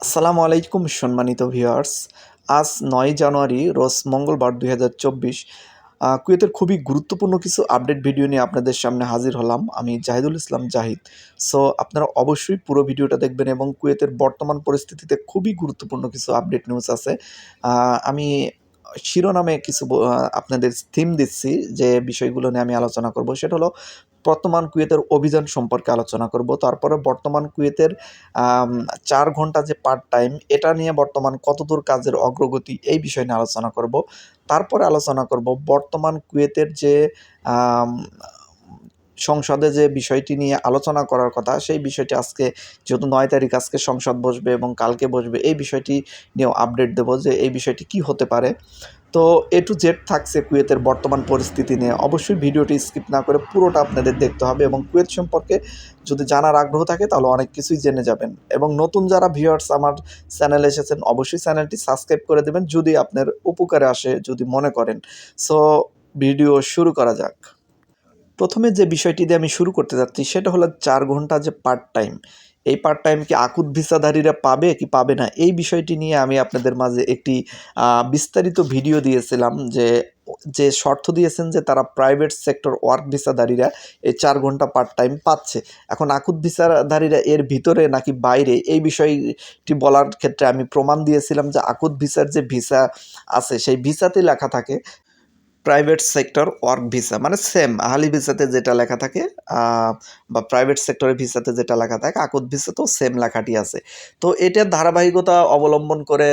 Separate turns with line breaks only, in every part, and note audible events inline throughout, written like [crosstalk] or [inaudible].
আসসালামু আলাইকুম, সম্মানিত ভিউয়ার্স। আজ নয় জানুয়ারি, রোজ মঙ্গলবার দুই হাজার চব্বিশ। কুয়েতের খুবই গুরুত্বপূর্ণ কিছু আপডেট ভিডিও নিয়ে আপনাদের সামনে হাজির হলাম। আমি জাহিদুল ইসলাম জাহিদ। সো, আপনারা অবশ্যই পুরো ভিডিওটা দেখবেন এবং কুয়েতের বর্তমান পরিস্থিতিতে খুবই গুরুত্বপূর্ণ কিছু আপডেট নিউজ আছে। আমি শিরোনামে কিছু আপনাদের থিম দিচ্ছি যে বিষয়গুলো নিয়ে আমি আলোচনা করব। সেটা হলো বর্তমান কুয়েতের অভিযান সম্পর্কে আলোচনা করব। তারপরে বর্তমান কুয়েতের চার ঘণ্টা যে পার্ট টাইম এটা নিয়ে বর্তমান কতদূর কাজের অগ্রগতি এই বিষয় নিয়ে আলোচনা করব। তারপরে আলোচনা করব বর্তমান কুয়েতের যে সংসদে যে বিষয়টি নিয়ে আলোচনা করার কথা, সেই বিষয়টি আজকে যেহেতু নয় তারিখ আজকে সংসদ বসবে এবং কালকে বসবে, এই বিষয়টি নিয়েও আপডেট দেবো যে এই বিষয়টি কি হতে পারে। তো এ টু জেড থাকছে কুয়েতের বর্তমান পরিস্থিতি নিয়ে। অবশ্যই ভিডিওটি স্কিপ না করে পুরোটা আপনাদের দেখতে হবে এবং কুয়েত সম্পর্কে যদি জানার আগ্রহ থাকে তাহলে অনেক কিছুই জেনে যাবেন। এবং নতুন যারা ভিউয়ার্স আমার চ্যানেলে এসেছেন, অবশ্যই চ্যানেলটি সাবস্ক্রাইব করে দেবেন যদি আপনার উপকারে আসে, যদি মনে করেন। সো ভিডিও শুরু করা যাক। প্রথমে যে বিষয়টি দিয়ে আমি শুরু করতে যাচ্ছি সেটা হলো চার ঘণ্টা যে পার্ট টাইম এই পার্ট টাইম কি আকুত ভিসাধারীরা পাবে কি পাবে না? এই বিষয়টি নিয়ে আমি আপনাদের মাঝে একটি বিস্তারিত ভিডিও দিয়েছিলাম যে যে শর্ত দিয়েছেন যে তারা প্রাইভেট সেক্টর ওয়ার্ক ভিসাধারীরা এই চার ঘণ্টা পার্ট টাইম পাচ্ছে। এখন আকুত ভিসাধারীরা এর ভিতরে নাকি বাইরে? এই বিষয়টি বলার ক্ষেত্রে আমি প্রমাণ দিয়েছিলাম যে আকুত ভিসার যে ভিসা আছে, সেই ভিসাতে লেখা থাকে প্রাইভেট সেক্টর ওয়ার্ক ভিসা মানে সেম আহালি ভিসাতে যেটা লেখা থাকে বা প্রাইভেট সেক্টরের ভিসাতে যেটা লেখা থাকে, আকুত ভিসাতেও সেম লেখাটি আছে। তো এটার ধারাবাহিকতা অবলম্বন করে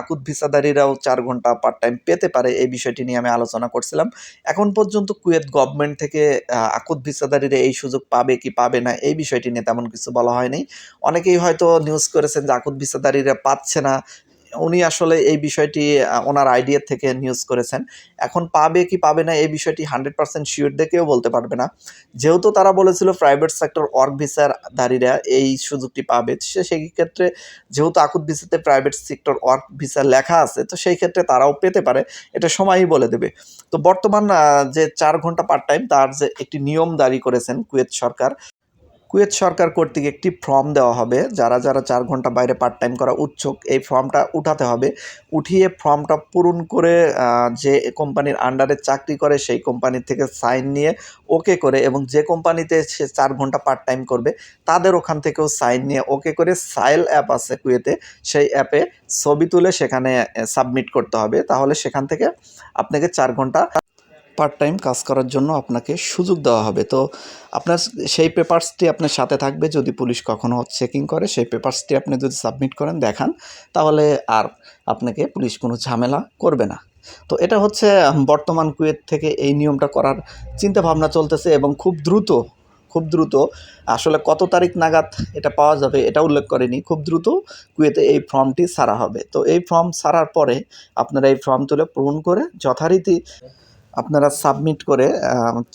আকুত ভিসাদারীরাও চার ঘণ্টা পার্ট টাইম পেতে পারে, এই বিষয়টি নিয়ে আমি আলোচনা করছিলাম। এখন পর্যন্ত কুয়েত গভর্নমেন্ট থেকে আকুত ভিসাদারীরা এই সুযোগ পাবে কি পাবে না, এই বিষয়টি নিয়ে তেমন কিছু বলা হয়নি। অনেকেই হয়তো নিউজ করেছেন যে আকুত ভিসাদারীরা পাচ্ছে না উনি আসলে এই বিষয়টি ওনার আইডিয়া থেকে নিউজ করেছেন। এখন পাবে কি পাবে না এই বিষয়টি হান্ড্রেড পার্সেন্ট শিওর দেখেও বলতে পারবে না। যেহেতু তারা বলেছিল প্রাইভেট সেক্টর ওয়ার্ক ভিসার ধারীরা এই সুযোগটি পাবে, সে সেই ক্ষেত্রে যেহেতু আকুত ভিসাতে প্রাইভেট সেক্টর ওয়ার্ক ভিসা লেখা আছে, তো সেই ক্ষেত্রে তারাও পেতে পারে। এটা সময়ই বলে দেবে। তো বর্তমান যে চার ঘণ্টা পার্ট টাইম তার যে একটি নিয়ম জারি করেছেন কুয়েত সরকার কুয়েত সরকার কর্তৃক একটি ফর্ম দেওয়া হবে, যারা যারা চার ঘণ্টা বাইরে পার্ট টাইম করা উৎসুক, এই ফর্মটা উঠাতে হবে। উঠিয়ে ফর্মটা পূরণ করে যে কোম্পানির আন্ডারে চাকরি করে, সেই কোম্পানির থেকে সাইন নিয়ে ওকে করে এবং যে কোম্পানিতে সে চার ঘণ্টা পার্ট টাইম করবে, তাদের ওখান থেকেও সাইন নিয়ে ওকে করে সাইল অ্যাপ আছে কুয়েতে, সেই অ্যাপে ছবি তুলে সেখানে সাবমিট করতে হবে। তাহলে সেখান থেকে আপনাকে চার ঘণ্টা পার্ট টাইম কাজ করার জন্য আপনাকে সুযোগ দেওয়া হবে। তো আপনার সেই পেপারসটি আপনার সাথে থাকবে যদি পুলিশ কখনো চেকিং করে, সেই পেপারসটি আপনি যদি সাবমিট করেন, দেখান, তাহলে আর আপনাকে পুলিশ কোনো ঝামেলা করবে না। তো এটা হচ্ছে বর্তমান কুয়েত থেকে এই নিয়মটা করার চিন্তা ভাবনা চলতেছে এবং খুব দ্রুত খুব দ্রুত, আসলে কত তারিখ নাগাদ এটা পাওয়া যাবে এটা উল্লেখ করেনি, খুব দ্রুত কুয়েতে এই ফর্মটি সারা হবে। তো এই ফর্ম সারার পরে আপনারা এই ফর্ম তুলে পূরণ করে যথারীতি আপনারা সাবমিট করে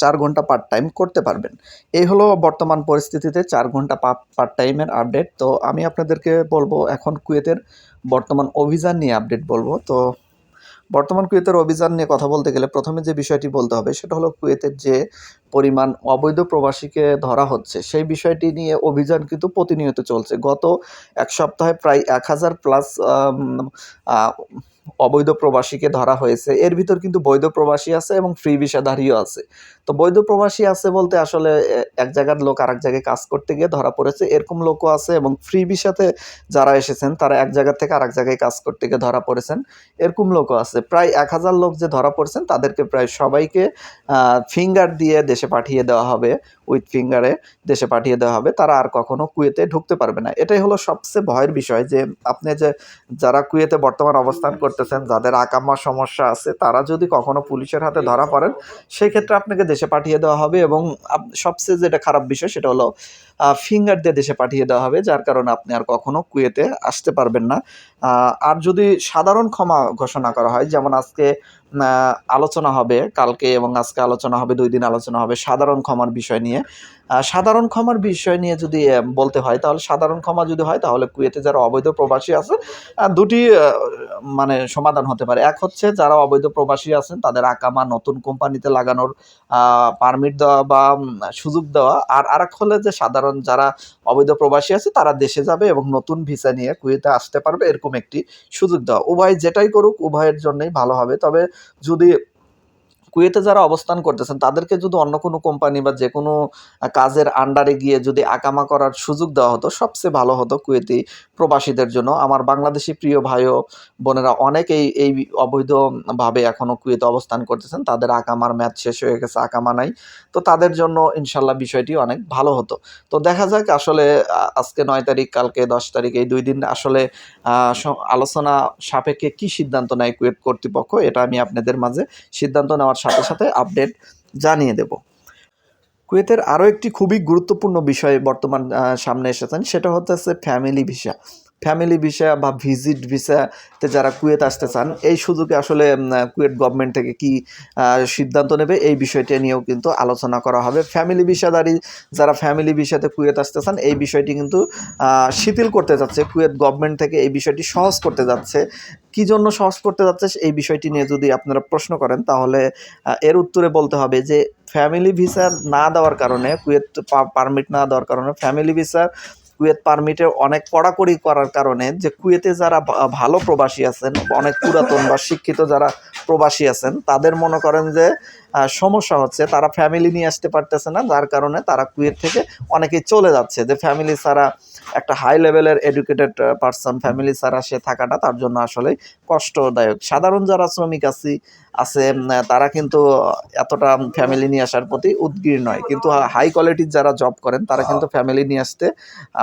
চার ঘণ্টা পার্ট টাইম করতে পারবেন। এই হলো বর্তমান পরিস্থিতিতে চার ঘণ্টা পার্ট টাইমের আপডেট তো আমি আপনাদেরকে বলব, এখন কুয়েতের বর্তমান অভিযান নিয়ে আপডেট বলব। তো বর্তমান কুয়েতের অভিযান নিয়ে কথা বলতে গেলে প্রথমে যে বিষয়টি বলতে হবে, সেটা হলো কুয়েতের যে পরিমাণ অবৈধ প্রবাসীকে ধরা হচ্ছে, সেই বিষয়টি নিয়ে অভিযান কিন্তু প্রতিনিয়ত চলছে। গত এক সপ্তাহে প্রায় এক হাজার প্লাস অবৈধ প্রবাসীকে ধরা হয়েছে। এর ভিতর কিন্তু বৈধ প্রবাসী আছে এবং ফ্রি ভিসাধারীও আছে। তো বৈধ প্রবাসী আছে বলতে আসলে এক জায়গার লোক আরেক জায়গায় কাজ করতে গিয়ে ধরা পড়েছে। এরকম লোকও আছে এবং ফ্রি ভিসাতে যারা এসেছেন, তারা এক জায়গা থেকে আরেক জায়গায় কাজ করতে গিয়ে ধরা পড়েছেন। এরকম লোকও আছে। প্রায় এক হাজার লোক যে ধরা পড়েছেন, তাদেরকে প্রায় সবাইকে ফিঙ্গার দিয়ে দেশে পাঠিয়ে দেওয়া হবে। উইথ ফিঙ্গারে দেশে পাঠিয়ে দেওয়া হবে, তারা আর কখনো কুয়েতে ঢুকতে পারবে না। এটাই হলো সবচেয়ে ভয়ের বিষয় যে, আপনি যে, যারা কুয়েতে বর্তমান অবস্থান করতেছেন, যাদের আকাম্মা সমস্যা আছে, তারা যদি কখনো পুলিশের হাতে ধরা পড়েন, সেক্ষেত্রে আপনাকে দেশে পাঠিয়ে দেওয়া হবে এবং সবচেয়ে যেটা খারাপ বিষয় সেটা হলো ফিঙ্গার দিয়ে দেশে পাঠিয়ে দেওয়া হবে, যার কারণে আপনি আর কখনো কুয়েতে আসতে পারবেন না। আর যদি সাধারণ ক্ষমা ঘোষণা করা হয়, যেমন আজকে আলোচনা হবে, কালকে এবং আজকে আলোচনা হবে, দুই দিন আলোচনা হবে, সাধারণ ক্ষমার বিষয় নিয়ে সাধারণ ক্ষমার বিষয় নিয়ে যদি বলতে হয়, তাহলে সাধারণ ক্ষমা যদি হয়, তাহলে কুয়েতে যারা অবৈধ প্রবাসী আছে দুটি মানে সমাধান হতে পারে। এক হচ্ছে, যারা অবৈধ প্রবাসী আছেন, তাদের আকামা নতুন কোম্পানিতে লাগানোর পারমিট দেওয়া বা সুযোগ দেওয়া। আর আরেক হলে যে, সাধারণ যারা অবৈধ প্রবাসী আছে, তারা দেশে যাবে এবং নতুন ভিসা নিয়ে কুয়েতে আসতে পারবে, এরকম একটি সুযোগ দেওয়া। উভয় যেটাই করুক, উভয়ের জন্যই ভালো হবে। তবে যদি কুয়েতে যারা অবস্থান করতেছেন, তাদেরকে যদি অন্য কোনো কোম্পানি বা যে কোনো কাজের আন্ডারে গিয়ে যদি আকামা করার সুযোগ দেওয়া হতো, সবচেয়ে ভালো হতো কুয়েতি প্রবাসীদের জন্য। আমার বাংলাদেশি প্রিয় ভাই বোনেরা অনেকেই এই অবৈধভাবে এখনও কুয়েতে অবস্থান করতেছেন। তাদের আকামার ম্যাচ শেষ হয়ে গেছে, আকামা নাই। তো তাদের জন্য ইনশাল্লাহ বিষয়টি অনেক ভালো হতো। তো দেখা যাক আসলে আজকে নয় তারিখ, কালকে দশ তারিখ, এই দুই দিন আসলে আলোচনা সাপেক্ষে কি সিদ্ধান্ত নেয় কুয়েত কর্তৃপক্ষ, এটা আমি আপনাদের মাঝে সিদ্ধান্ত নেওয়ার সাথে সাথে আপডেট জানিয়ে দেব। কুয়েতের আরও একটি খুবই গুরুত্বপূর্ণ বিষয় বর্তমান সামনে এসেছেন, সেটা হচ্ছে ফ্যামিলি ভিসা ফ্যামিলি ভিসা বা ভিজিট ভিসাতে যারা কুয়েত আসতে চান, এই সুযোগে আসলে কুয়েত গভর্নমেন্ট থেকে কি সিদ্ধান্ত নেবে, এই বিষয়টি নিয়েও কিন্তু আলোচনা করা হবে। ফ্যামিলি ভিসাদারি যারা ফ্যামিলি ভিসাতে কুয়েত আসতে চান, এই বিষয়টি কিন্তু শিথিল করতে যাচ্ছে। কুয়েত গভর্নমেন্ট থেকে এই বিষয়টি সহজ করতে যাচ্ছে। কি জন্য সহজ করতে যাচ্ছে, এই বিষয়টি নিয়ে যদি আপনারা প্রশ্ন করেন, তাহলে এর উত্তরে বলতে হবে যে ফ্যামিলি ভিসা না দেওয়ার কারণে, কুয়েত পারমিট না দেওয়ার কারণে ফ্যামিলি ভিসা কুয়েত পারমিটে অনেক কড়াকড়ি করার কারণে যে কুয়েতে যারা ভালো প্রবাসী আছেন, অনেক পুরাতন বা শিক্ষিত যারা প্রবাসী আছেন, তাদের মনে করেন যে সমস্যা হচ্ছে, তারা ফ্যামিলি নিয়ে আসতে পারতেছে না, যার কারণে তারা কুয়েত থেকে অনেকেই চলে যাচ্ছে। যে ফ্যামিলি ছাড়া একটা হাই লেভেলের এডুকেটেড পার্সন ফ্যামিলি ছাড়া সে থাকাটা তার জন্য আসলে কষ্টদায়ক। সাধারণ যারা শ্রমিক আছি আছে তারা কিন্তু এতটা ফ্যামিলি নিয়ে আসার প্রতি উদ্গীর নয়। কিন্তু হাই কোয়ালিটির যারা জব করেন, তারা কিন্তু ফ্যামিলি নিয়ে আসতে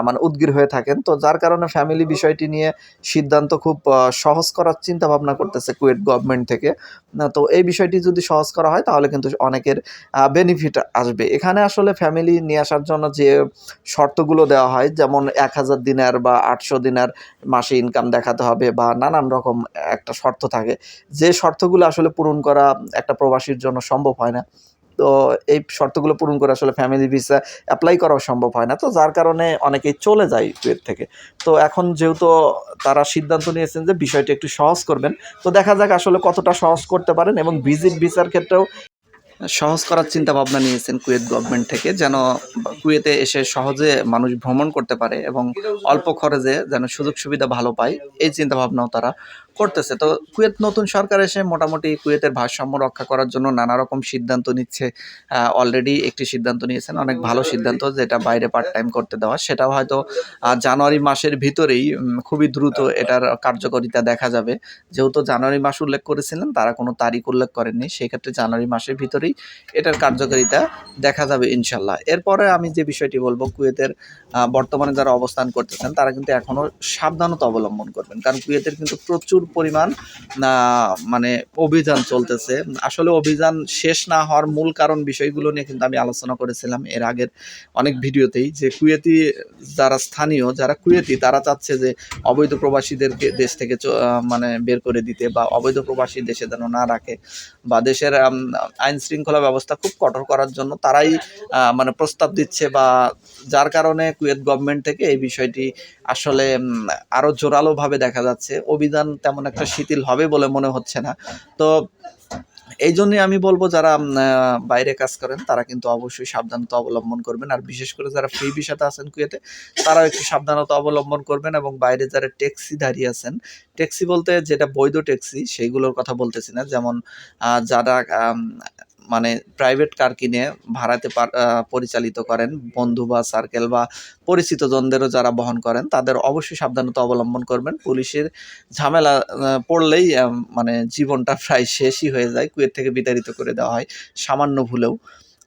মানে উদ্গীর হয়ে থাকেন। তো যার কারণে ফ্যামিলি বিষয়টি নিয়ে সিদ্ধান্ত খুব সহজ করার চিন্তা ভাবনা করতেছে কুয়েট গভর্নমেন্ট থেকে। তো এই বিষয়টি যদি সহজ করা হয়, তাহলে কিন্তু অনেকের বেনিফিট আসবে। এখানে আসলে ফ্যামিলি নিয়ে আসার জন্য যে শর্তগুলো দেওয়া হয়, যেমন এক হাজার দিনার বা আটশো দিনার মাসে ইনকাম দেখাতে হবে বা নানান রকম একটা শর্ত থাকে। যে শর্তগুলো আসলে পূরণ করা একটা প্রবাসীর জন্য সম্ভব হয় না। তো এই শর্তগুলো পূরণ করে আসলে ফ্যামিলি ভিসা অ্যাপ্লাই করাও সম্ভব হয় না। তো যার কারণে অনেকেই চলে যায় কুয়েত থেকে। তো এখন যেহেতু তারা সিদ্ধান্ত নিয়েছেন যে বিষয়টি একটু সহজ করবেন, তো দেখা যাক আসলে কতটা সহজ করতে পারেন এবং ভিজিট ভিসার ক্ষেত্রেও সহজ করার চিন্তা ভাবনা নিয়েছেন কুয়েত গভর্নমেন্ট থেকে, যেন কুয়েতে এসে সহজে মানুষ ভ্রমণ করতে পারে এবং অল্প খরচে যেন সুযোগ সুবিধা ভালো পায়। এই চিন্তা ভাবনাও তারা করতেছে। তো কুয়েত নতুন সরকার এসে মোটামুটি কুয়েতের ভারসাম্য রক্ষা করার জন্য নানা রকম সিদ্ধান্ত নিচ্ছে। অলরেডি একটি সিদ্ধান্ত নিয়েছেন, অনেক ভালো সিদ্ধান্ত যেটা বাইরে পার্ট টাইম করতে দেওয়া। সেটাও হয়তো জানুয়ারি মাসের ভিতরেই খুবই দ্রুত এটার কার্যকারিতা দেখা যাবে। যেহেতু জানুয়ারি মাস উল্লেখ করেছিলেন, তারা কোনো তারিখ উল্লেখ করেননি। সেক্ষেত্রে জানুয়ারি মাসের ভিতরেই এটার কার্যকারিতা দেখা যাবে ইনশাল্লাহ এরপরে আমি যে বিষয়টি বলব, কুয়েতের বর্তমানে যারা অবস্থান করতেছেন, তারা কিন্তু এখনও সাবধানতা অবলম্বন করবেন। কারণ কুয়েতের কিন্তু প্রচুর পরিমাণ মানে অভিযান চলতেছে। আসলে অভিযান শেষ না হওয়ার মূল কারণ বিষয়গুলো নিয়ে কিন্তু আমি আলোচনা করেছিলাম এর আগের অনেক ভিডিওতেই যে কুয়েতি যারা স্থানীয় যারা কুয়েতি তারা চাচ্ছে যে অবৈধ প্রবাসীদেরকে দেশ থেকে মানে বের করে দিতে বা অবৈধ প্রবাসী দেশে যেন না রাখে বা দেশের আইন শৃঙ্খলা ব্যবস্থা খুব কঠোর করার জন্য তারাই মানে প্রস্তাব দিচ্ছে বা যার কারণে কুয়েত গভর্নমেন্ট থেকে এই বিষয়টি আসলে উম, আরও জোরালোভাবে দেখা যাচ্ছে। অভিযান তেমন একটা শিথিল হবে বলে মনে হচ্ছে না। তো এই জন্যই আমি বলব যারা বাইরে কাজ করেন তারা কিন্তু অবশ্যই সাবধানতা অবলম্বন করবেন। আর বিশেষ করে যারা ফ্রি ভিসাতে আছেন কুয়েতে তারাও একটু সাবধানতা অবলম্বন করবেন এবং বাইরে যারা ট্যাক্সি দাঁড়িয়ে আছেন ট্যাক্সি বলতে যেটা বৈধ ট্যাক্সি সেইগুলোর কথা বলতেছি না। যেমন যারা মানে প্রাইভেট কার কিনে ভাড়াতে পার- পরিচালিত করেন। বন্ধু বা সার্কেল বা পরিচিত জনদেরও যারা বহন করেন, তাদের অবশ্যই সাবধানতা অবলম্বন করবেন। পুলিশের ঝামেলা পড়লেই মানে জীবনটা প্রায় শেষই হয়ে যায়। কুয়ের থেকে বিতাড়িত করে দেওয়া হয়। সামান্য ভুলেও।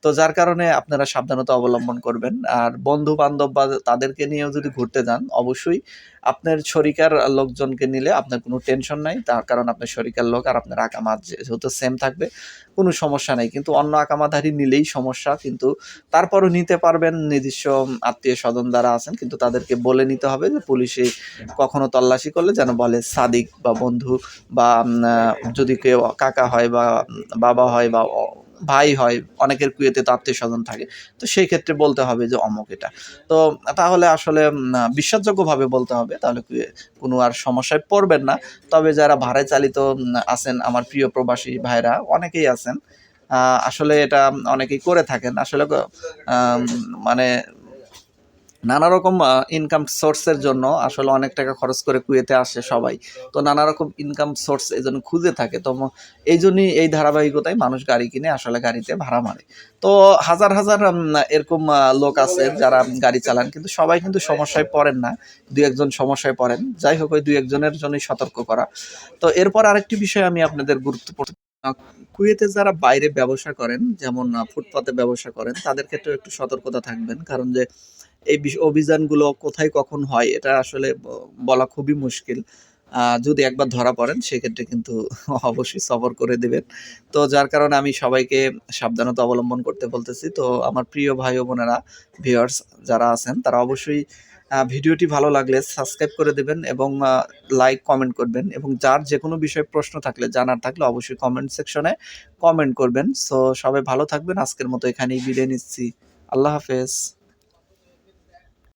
তো যার কারণে আপনারা সাবধানতা অবলম্বন করবেন। আর বন্ধু বান্ধব বা তাদেরকে নিয়েও যদি ঘুরতে যান, অবশ্যই আপনার শরিকার লোকজনকে নিলে আপনার কোনো টেনশন নাই। তার কারণ আপনার শরিকার লোক আর আপনার আকামাত যেহেতু সেম থাকবে, কোনো সমস্যা নেই। কিন্তু অন্য আকামাধারী নিলেই সমস্যা। কিন্তু তারপরও নিতে পারবেন, নিজস্ব আত্মীয় স্বজন যারা আছেন, কিন্তু তাদেরকে বলে নিতে হবে যে পুলিশে কখনো তল্লাশি করলে যেন বলে সাদিক বা বন্ধু বা যদি কেউ কাকা হয় বা, বাবা হয় বা ভাই হয়, অনেকের কুয়েতে তো আত্মীয় স্বজন থাকে। তো সেই ক্ষেত্রে বলতে হবে যে অমক এটা। তো তাহলে আসলে বিশ্বাসযোগ্যভাবে বলতে হবে, তাহলে কোনো আর সমস্যায় পড়বেন না। তবে যারা ভাড়ায় চালিত আছেন আমার প্রিয় প্রবাসী ভাইরা অনেকেই আছেন। আসলে এটা অনেকেই করে থাকেন। আসলে মানে নানা রকম ইনকাম সোর্সের জন্য আসলে অনেক টাকা খরচ করে কুয়েতে আসে সবাই। তো নানা রকম ইনকাম সোর্স এই জন্য খুঁজে থাকে। তো এই জন্যই এই ধারাবাহিকতায় মানুষ গাড়ি কিনে আসলে গাড়িতে ভাড়া মারে। তো হাজার হাজার এরকম লোক আছে যারা গাড়ি চালান, কিন্তু সবাই কিন্তু সমস্যায় পড়েন না। দু একজন সমস্যায় পড়েন। যাই হোক, ওই দু একজনের জন্যই সতর্ক করা। তো এরপর আরেকটি বিষয় আমি আপনাদের গুরুত্বপূর্ণ কুয়েতে যারা বাইরে ব্যবসা করেন, যেমন ফুটপাতে ব্যবসা করেন, তাদের ক্ষেত্রে একটু সতর্কতা থাকবেন। কারণ যে এই অভিযানগুলো কোথায় কখন হয়, এটা আসলে বলা খুবই মুশকিল। যদি একবার ধরা পড়েন, সেক্ষেত্রে কিন্তু [laughs] অবশ্যই সফর করে দেবেন। তো যার কারণে আমি সবাইকে সাবধানতা অবলম্বন করতে বলতেছি। তো আমার প্রিয় ভাই ও বোনেরা ভিউয়ার্স যারা আছেন, তারা অবশ্যই ভিডিওটি ভালো লাগলে সাবস্ক্রাইব করে দেবেন এবং লাইক কমেন্ট করবেন এবং যার যে কোনো বিষয়ে প্রশ্ন থাকলে, জানার থাকলে অবশ্যই কমেন্ট সেকশনে কমেন্ট করবেন। সো সবাই ভালো থাকবেন। আজকের মতো এখানেই বিদায় নিচ্ছি। আল্লাহ হাফেজ।